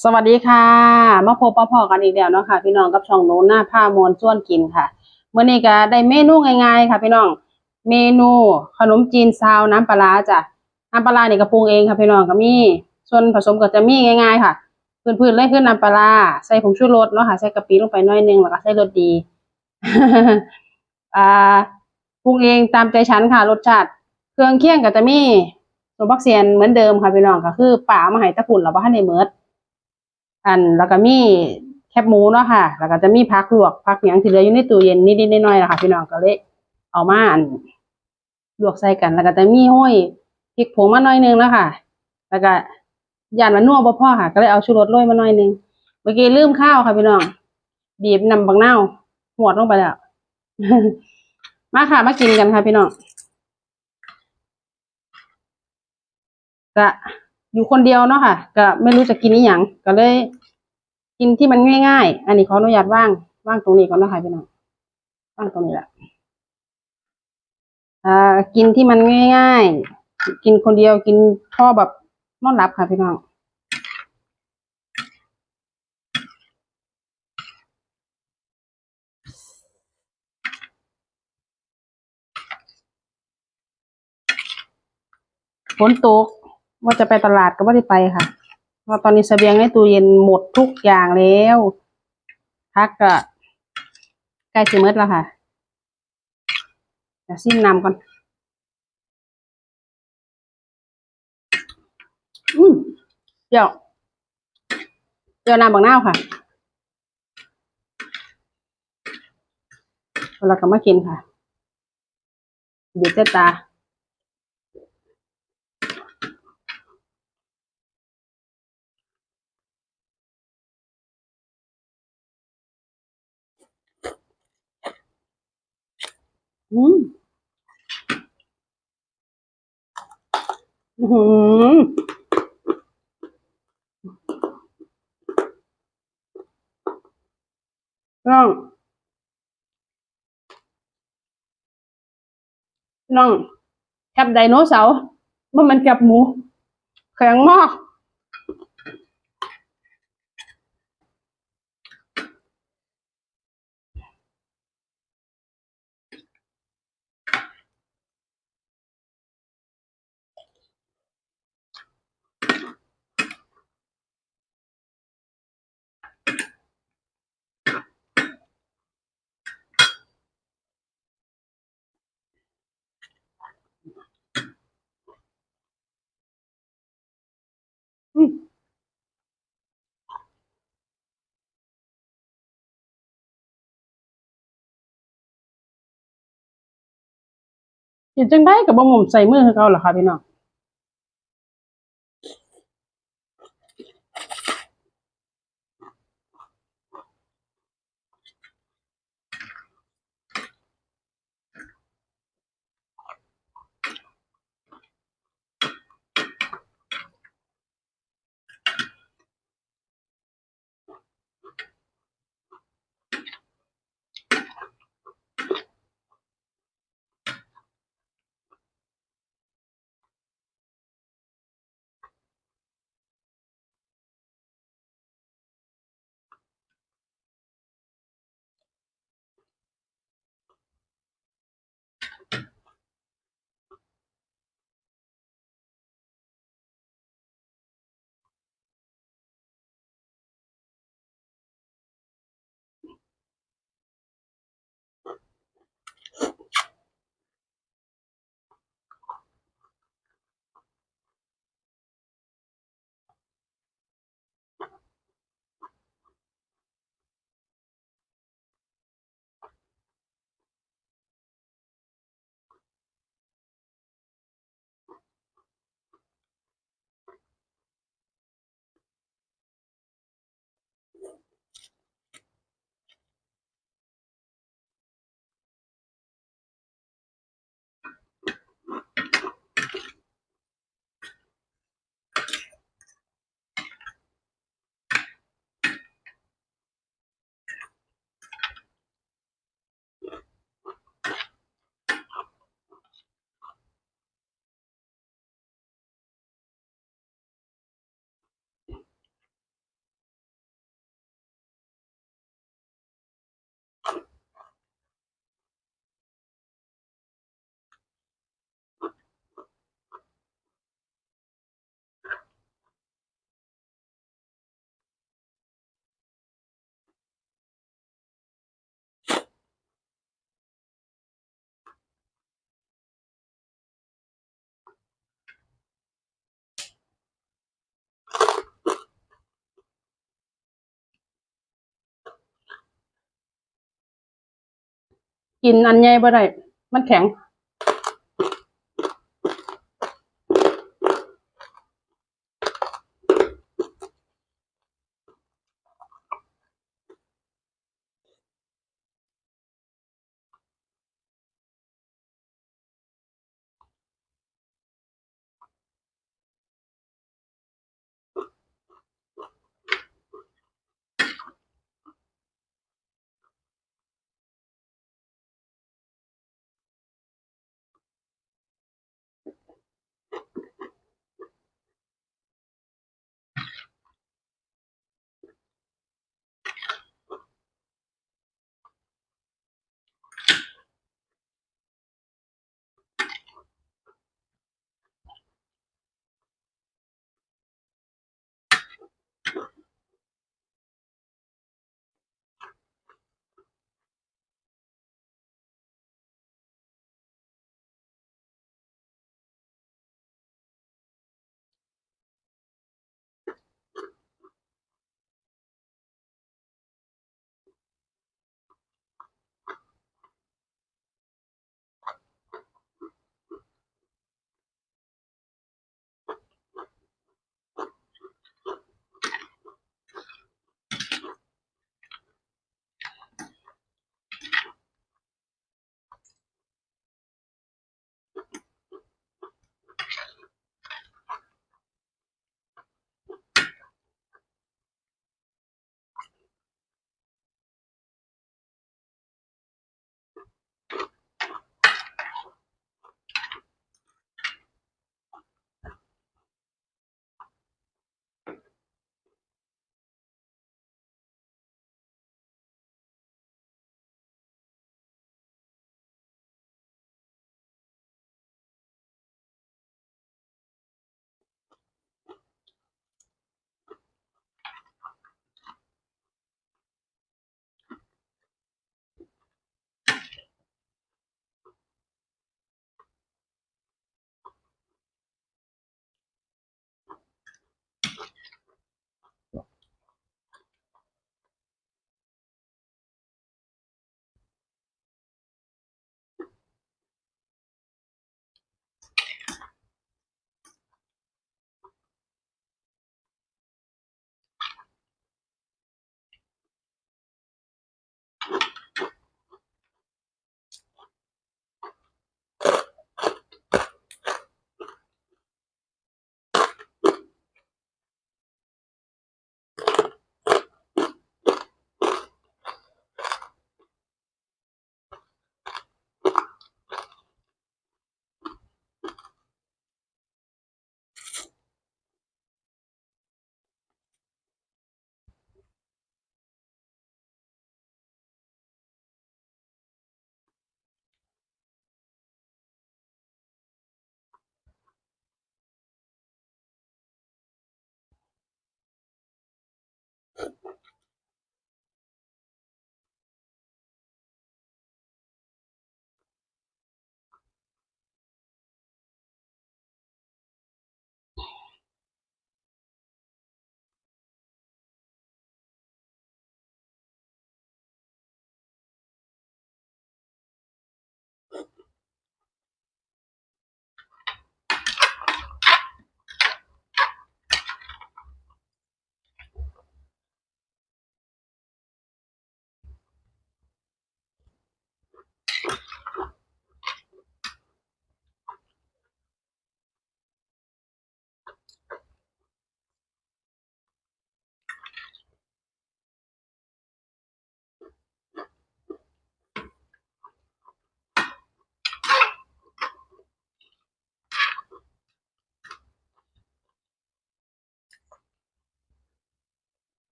สวัสดีค่ะ มาพบปะพอกันอีกแล้วเนาะค่ะ พี่น้องกับช่องโน้นหน้าผ้ามวลส่วนกินค่ะเมื่อนี้ก็ได้เมนูง่ายๆค่ะ พี่น้องเมนูขนมจีนซาวน้ำปลาจ้ะน้ำปลาร้านี่ก็ปรุงเองค่ะพี่น้องก็มีส่วนผสมก็จะมีง่าย ๆ ค่ะพื้นๆเลยคือน้ำปลาใส่ผงชูรสเนาะค่ะใส่กะปิลงไปน้อยนึงแล้วก็ใส่รสดีอ่าปรุงเองตามใจฉันค่ะรสชาติเครื่องเคียงก็จะมีสมบักเซียนเหมือนเดิมค่ะพี่น้องก็คือป่ามาให้ตะปุ่นแล้วบ่ทันได้เมิด อันแล้วก็มีแคบหมูเนาะค่ะ แล้วก็จะมีผักลวกผักหยังที่เหลืออยู่ในตู้เย็นนิดๆหน่อยๆนะคะพี่น้องก็เลยเอามาอันลวกใส่กัน แล้วก็จะมีห้อยพริกผงมาหน่อยนึงแล้วค่ะ แล้วก็ย่านมันนัวบ่พ่อค่ะ ก็เลยเอาชูรสโรยมาหน่อยนึงเมื่อกี้ลืมข้าวค่ะพี่น้องบีบน้ำบักนาวหวดลงไปแล้วมาค่ะมากินกันค่ะพี่น้องก็ อยู่คนเดียวเนาะค่ะ ก็ไม่รู้จะกินนี่อหย่างก็เลย กินที่มันง่ายๆ อันนี้ขออนุญาตว่างว่างตรงนี้ก่อนเนาะคะพี่น้องว่างตรงนี้แหละอ่ากินที่มันง่ายๆ กินคนเดียวกินพ่อแบบนอนหลับค่ะพี่น้องฝนตก ว่าจะไปตลาดก็ไม่ได้ไปค่ะเพราะตอนนี้เสบียงในตู้เย็นหมดทุกอย่างแล้วพักก็ใกล้สิหมดแล้วค่ะเดี๋ยวซิมน้ำก่อน อืมเดี๋ยวเดี๋ยวน้ำบางนาค่ะเราก็มากินค่ะ เดี๋ยวเจ๊ตา อืมอือหือน้องน้องแคบไดโนเสาร์ว่ามันแคบหมู แข็งมาก เห็นจังได้กับบะหมี่ใส่มือคือเขาเหรอคะพี่น้อง กินอันใหญ่บ่ได้มันแข็ง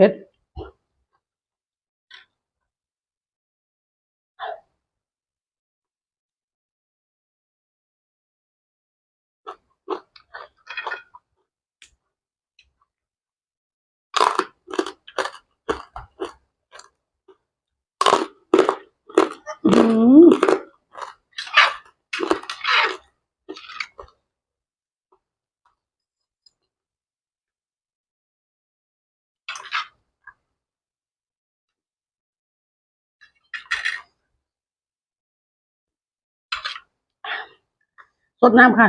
เผ็ด สดน้ำค่ะ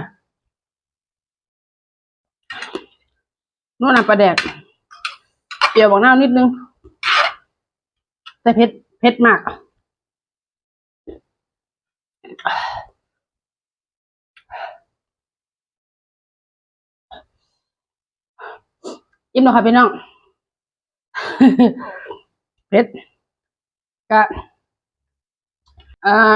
นวดน้ำปลาแดก เปรี้ยวบอกน้ำนิดนึง แต่เผ็ดเผ็ดมาก อิ่มแล้วค่ะพี่น้อง เผ็ดก็ เอ่อ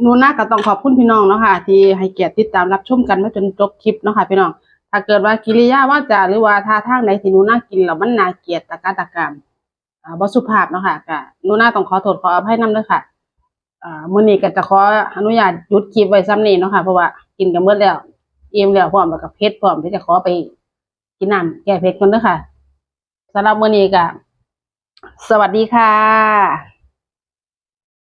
หนูนาก็ต้องขอบคุณพี่น้องเนาะค่ะ ที่ให้เกียรติติดตามรับชมกันมาจนจบคลิปเนาะค่ะพี่น้อง ถ้าเกิดว่ากิริยาว่าจาหรือว่าท่าทางไหนที่หนูน่ากินแล้วมันน่าเกลียดตะกาตะกามอ่าบ่สุภาพเนาะค่ะก็หนูนาต้องขอโทษขออภัยนำด้วยค่ะอ่ามื้อนี้ก็จะขออนุญาตหยุดคลิปไว้ซ้ำนี้เนาะค่ะเพราะว่ากินกันเบิดแล้วอิ่มแล้วพร้อมแล้วก็เผ็ดพร้อมที่จะขอไปกินน้ำแก้เผ็ดกันเด้อค่ะสำหรับมื้อนี้ก็สวัสดีค่ะ